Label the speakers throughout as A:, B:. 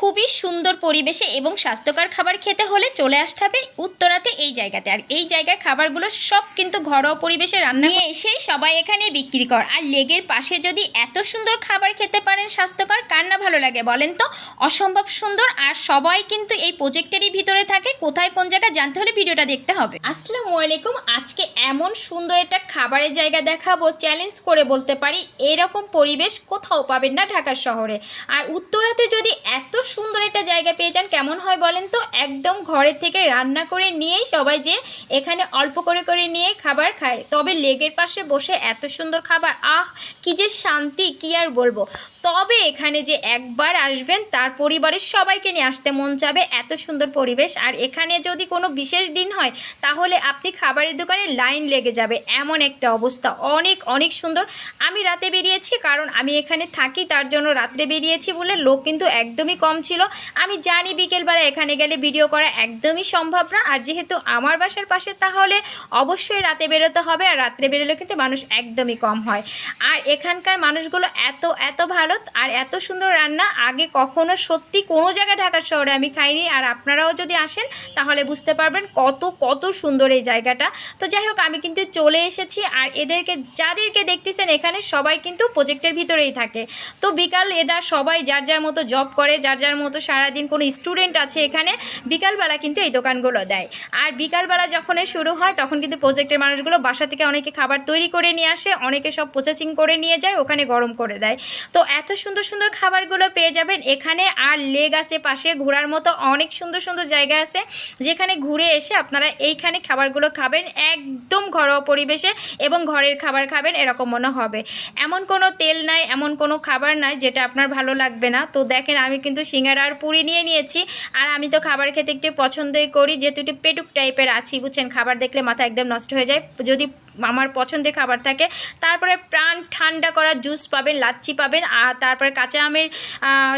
A: খুবই সুন্দর পরিবেশে এবং স্বাস্থ্যকর খাবার খেতে হলে চলে আসতে হবে উত্তরাতে এই জায়গাতে। আর এই জায়গার খাবারগুলো সব কিন্তু ঘরোয়া পরিবেশে রান্না নিয়ে এসে সবাই এখানে বিক্রি কর। আর লেগের পাশে যদি এত সুন্দর খাবার খেতে পারেন স্বাস্থ্যকর কার না ভালো লাগে বলেন তো? অসম্ভব সুন্দর। আর সবাই কিন্তু এই প্রজেক্টেরই ভিতরে থাকে কোথায় কোন জায়গায় জানতে হলে ভিডিওটা দেখতে হবে। আসসালামু আলাইকুম। আজকে এমন সুন্দর একটা খাবারের জায়গা দেখাবো চ্যালেঞ্জ করে বলতে পারি এরকম পরিবেশ কোথাও পাবেন না ঢাকার শহরে। আর উত্তরাতে যদি এত সুন্দর একটা জায়গা পেয়ে যান। কেমন হয় বলেন তো? একদম ঘরের থেকে রান্না করে নিয়েই সবাই যে এখানে অল্প করে করে নিয়ে খাবার খায়। তবে লেগের পাশে বসে এত সুন্দর খাবার, আহ, কি যে শান্তি, কি আর বলব? তবে এখানে যে একবার আসবেন, তার পরিবারের সবাইকে নিয়ে আসতে মন চাবে এত সুন্দর পরিবেশ। আর এখানে যদি কোনো বিশেষ দিন হয়, তাহলে আপনি খাবারের দোকানে লাইন লেগে যাবে। এমন একটা অবস্থা। অনেক অনেক সুন্দর। আমি রাতে বেরিয়েছি কারণ আমি এখানে থাকি, তার জন্য রাত্রে বেরিয়েছি বলে লোক কিন্তু একদমই কম ছিল। আমি জানি বিকেলবেলা এখানে গেলে ভিডিও করা একদমই সম্ভব না। আর যেহেতু আমার বাসার পাশে, তাহলে অবশ্যই রাতে বেরোতে হবে। আর রাত্রে বেরোলে কিন্তু মানুষ একদমই কম হয়। আর এখানকার মানুষগুলো এত এত ভালো আর এত সুন্দর রান্না আগে কখনো সত্যি কোনো জায়গায় ঢাকার শহরে আমি খাইনি। আর আপনারাও যদি আসেন, তাহলে বুঝতে পারবেন কত কত সুন্দর এই জায়গাটা। তো যাই হোক, আমি কিন্তু চলে এসেছি আর এদেরকে, যাদেরকে দেখতেছেন এখানে, সবাই কিন্তু প্রজেক্টের ভিতরেই থাকে। তো বিকাল এদা সবাই যার যার মতো জব করে, যার যার মতো সারাদিন কোনো স্টুডেন্ট আছে এখানে, বিকালবেলা কিন্তু এই দোকানগুলো দেয়। আর বিকালবেলা যখন শুরু হয়, তখন কিন্তু প্রজেক্টের মানুষগুলো বাসা থেকে অনেকে খাবার তৈরি করে নিয়ে আসে, অনেকে সব প্রসেসিং করে নিয়ে যায়, ওখানে গরম করে দেয়। তো এত সুন্দর সুন্দর খাবারগুলো পেয়ে যাবেন। এখানে আর লেগ আছে পাশে, ঘোরার মতো অনেক সুন্দর সুন্দর জায়গা আছে। যেখানে ঘুরে এসে আপনারা এইখানে খাবারগুলো খাবেন, একদম ঘরোয়া পরিবেশে এবং ঘরের খাবার খাবেন, এরকম মনে হবে। এমন কোনো তেল নাই, এমন কোনো খাবার নাই যেটা আপনার ভালো লাগবে না। তো দেখেন, আমি কিন্তু সিঙ্গারা আর পুরি নিয়ে নিয়েছি। আর আমি তো খাবার খেতে একটু পছন্দই করি, যেহেতু একটু পেটুক টাইপের আছি, বুঝছেন? খাবার দেখলে মাথা একদম নষ্ট হয়ে যায়। যদি আমার পছন্দের খাবার থাকে। তারপরে প্রাণ ঠান্ডা করা জুস পাবেন, লাচ্ছি পাবেন আর তারপরে কাঁচা আমের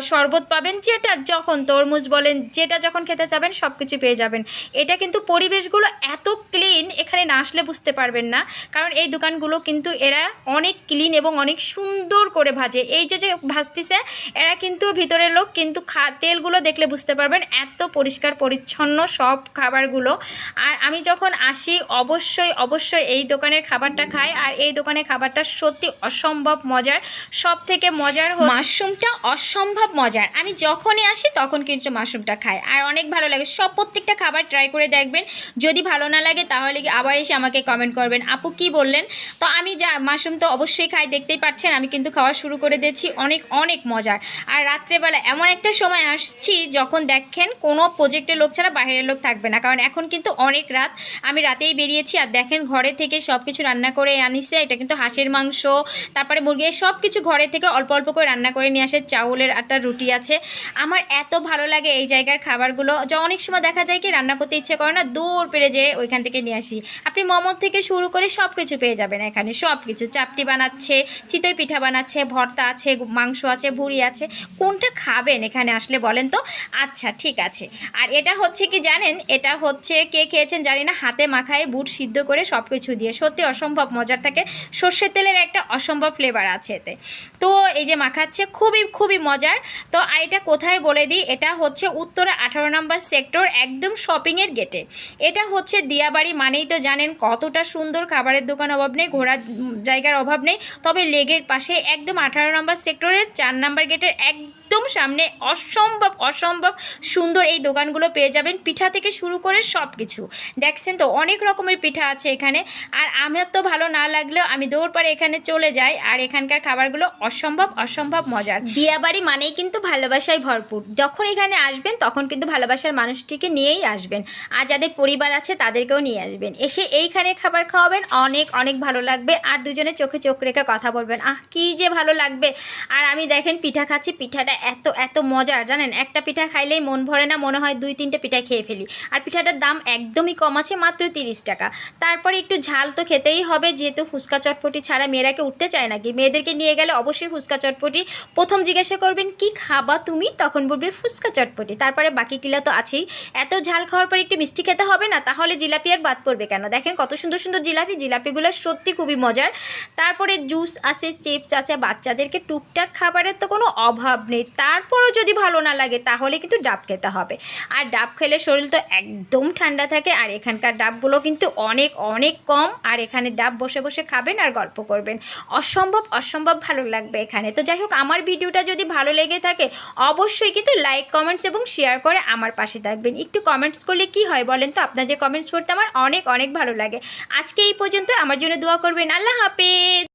A: শরবত পাবেন, যেটা যখন তরমুজ বলেন, যেটা যখন খেতে চাবেন সব কিছু পেয়ে যাবেন। এটা কিন্তু পরিবেশগুলো এত ক্লিন এখানে না আসলে বুঝতে পারবেন না। কারণ এই দোকানগুলো কিন্তু এরা অনেক ক্লিন এবং অনেক সুন্দর করে ভাজে। এই যে যে ভাজতেছে, এরা কিন্তু ভিতরের লোক, কিন্তু খা, তেলগুলো দেখলে বুঝতে পারবেন এত পরিষ্কার, পরিচ্ছন্ন সব খাবারগুলো। আর আমি যখন আসি, অবশ্যই অবশ্যই এই দোকানের খাবারটা খাই আর এই দোকানের খাবারটা সত্যি অসম্ভব মজার। সব থেকে মজার মাশরুমটা অসম্ভব মজার। আমি যখনই আসি তখন কিন্তু মাশরুমটা খাই আর অনেক ভালো লাগে। সব প্রত্যেকটা খাবার ট্রাই করে দেখবেন। যদি ভালো না লাগে তাহলে কি আবার এসে আমাকে কমেন্ট করবেন। আপু কি বললেন? তো আমি যা মাশরুম তো অবশ্যই খাই, দেখতেই পাচ্ছেন আমি কিন্তু খাওয়া শুরু করে দিয়েছি। অনেক অনেক মজার। আর রাত্রেবেলা এমন একটা সময় আসছি যখন দেখেন কোনো প্রজেক্টের লোক ছাড়া বাইরের লোক থাকবে না। কারণ এখন কিন্তু অনেক রাত। আমি রাতেই বেরিয়েছি আর দেখেন ঘরে থেকে সব কিছু রান্না করে আনিছে। এটা কিন্তু হাঁসের মাংস, তারপরে মুরগি সব কিছু ঘরে থেকে অল্প অল্প করে রান্না করে নিয়ে আসে। চাউলের আটা রুটি আছে। আমার এত ভালো লাগে এই জায়গার খাবারগুলো। যে, অনেক সময় দেখা যায় কি, রান্না করতে ইচ্ছে করে না, দূর পেরে যেয়ে ওইখান থেকে নিয়ে আসি। আপনি মোমোর থেকে শুরু করে সব কিছু পেয়ে যাবেন এখানে সব কিছু চাপটি বানাচ্ছে, চিতই পিঠা বানাচ্ছে, ভর্তা আছে, মাংস আছে, ভুড়ি আছে। কোনটা খাবেন এখানে আসলে বলেন তো? আচ্ছা ঠিক আছে। আর এটা হচ্ছে কি জানেন? এটা হচ্ছে কে খেয়েছেন জানি না, হাতে মাখায় বুট সিদ্ধ করে সব কিছু দিয়ে। সত্যি অসম্ভব মজার থাকে। সর্ষের তেলের একটা অসম্ভব ফ্লেভার আছে এতে। তো এই যে মাখাচ্ছে, খুবই খুবই মজার। তো এটা কোথায় বলে দিই? এটা হচ্ছে উত্তরা আঠারো নম্বর সেক্টর একদম শপিংয়ের গেটে এটা হচ্ছে দিয়াবাড়ি মানেই তো জানেন কতটা সুন্দর খাবারের দোকান অভাব নেই, ঘোরার জায়গার অভাব নেই। তবে লেগের পাশে একদম আঠারো নম্বর সেক্টরের চার নম্বর গেটের একদম সামনে অসম্ভব অসম্ভব সুন্দর এই দোকানগুলো পেয়ে যাবেন। পিঠা থেকে শুরু করে সব কিছু দেখছেন তো, অনেক রকমের পিঠা আছে এখানে। আর আমার তো ভালো না লাগলেও আমি দৌড় পারে এখানে চলে যাই। আর এখানকার খাবারগুলো অসম্ভব অসম্ভব মজার। বিয়াবাড়ি মানেই কিন্তু ভালোবাসায় ভরপুর। যখন এখানে আসবেন, তখন কিন্তু ভালোবাসার মানুষটিকে নিয়েই আসবেন। আর যাদের পরিবার আছে, তাদেরকেও নিয়ে আসবেন। এসে এইখানে খাবার খাওয়াবেন, অনেক অনেক ভালো লাগবে। আর দুজনে চোখে চোখ রেখে কথা বলবেন, আহ, কি যে ভালো লাগবে। আর আমি দেখেন, পিঠা খাচ্ছি। পিঠাটা এত এত মজার, জানেন? একটা পিঠা খাইলেই মন ভরে না, মনে হয় দুই, তিনটে পিঠা খেয়ে ফেলি। আর পিঠাটার দাম একদমই কম আছে, মাত্র তিরিশ টাকা। তারপরে একটু ঝাল তো খেতেই হবে, যেহেতু ফুচকা চটপটি ছাড়া মেয়েরাকে উঠতে চায় নাকি মেয়েদেরকে নিয়ে গেলে অবশ্যই ফুচকা চটপটি। প্রথম জিজ্ঞাসা করবেন, কি খাবা তুমি? তখন বলবে, ফুচকা চটপটি। তারপরে বাকি কিলা তো আছেই। এত ঝাল খাওয়ার পর একটু মিষ্টি খেতে হবে না, তাহলে জিলাপি আর বাদ পড়বে কেন? দেখেন কত সুন্দর সুন্দর জিলাপি। জিলাপিগুলো সত্যি খুবই মজার। তারপরে জুস আছে, চিপস আছে, বাচ্চাদেরকে টুকটাক খাবারের তো কোনো অভাব নেই। তারপরও যদি ভালো না লাগে, তাহলে কিন্তু ডাব খেতে হবে। আর ডাব খেলে শরীর তো একদম ঠান্ডা থাকে, আর এখানকার ডাবগুলো কিন্তু অনেক অনেক কম, আর এখানে ডাব বসে বসে খাবেন আর গল্প করবেন। অসম্ভব অসম্ভব ভালো লাগবে এখানে। তো যাই হোক, আমার ভিডিওটা যদি ভালো লেগে থাকে, অবশ্যই কিন্তু লাইক, কমেন্টস এবং শেয়ার করে আমার পাশে থাকবেন। একটু কমেন্টস করলে কি হয় বলেন তো? আপনাদের কমেন্টস পড়তে আমার অনেক অনেক ভালো লাগে। আজকে এই পর্যন্ত, আমার জন্য দোয়া করবেন। আল্লাহ হাফেজ!